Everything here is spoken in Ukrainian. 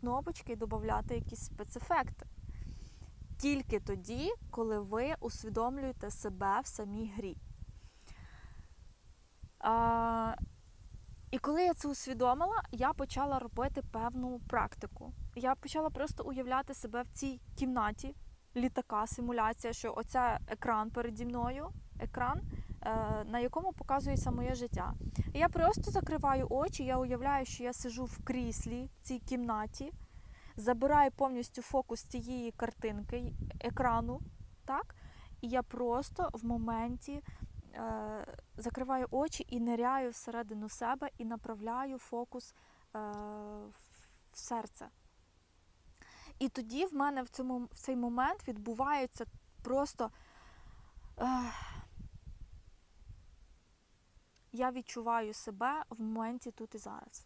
кнопочки і додати якісь спецефекти. Тільки тоді, коли ви усвідомлюєте себе в самій грі. А, і коли я це усвідомила, я почала робити певну практику. Я почала просто уявляти себе в цій кімнаті літака, симуляція, що оце екран переді мною, екран, на якому показується моє життя. Я просто закриваю очі, я уявляю, що я сижу в кріслі в цій кімнаті, забираю повністю фокус цієї картинки, екрану, так? І я просто в моменті е, закриваю очі і ниряю всередину себе і направляю фокус е, в серце. І тоді в мене в, цьому, в цей момент відбувається просто. Е, я відчуваю себе в моменті тут і зараз.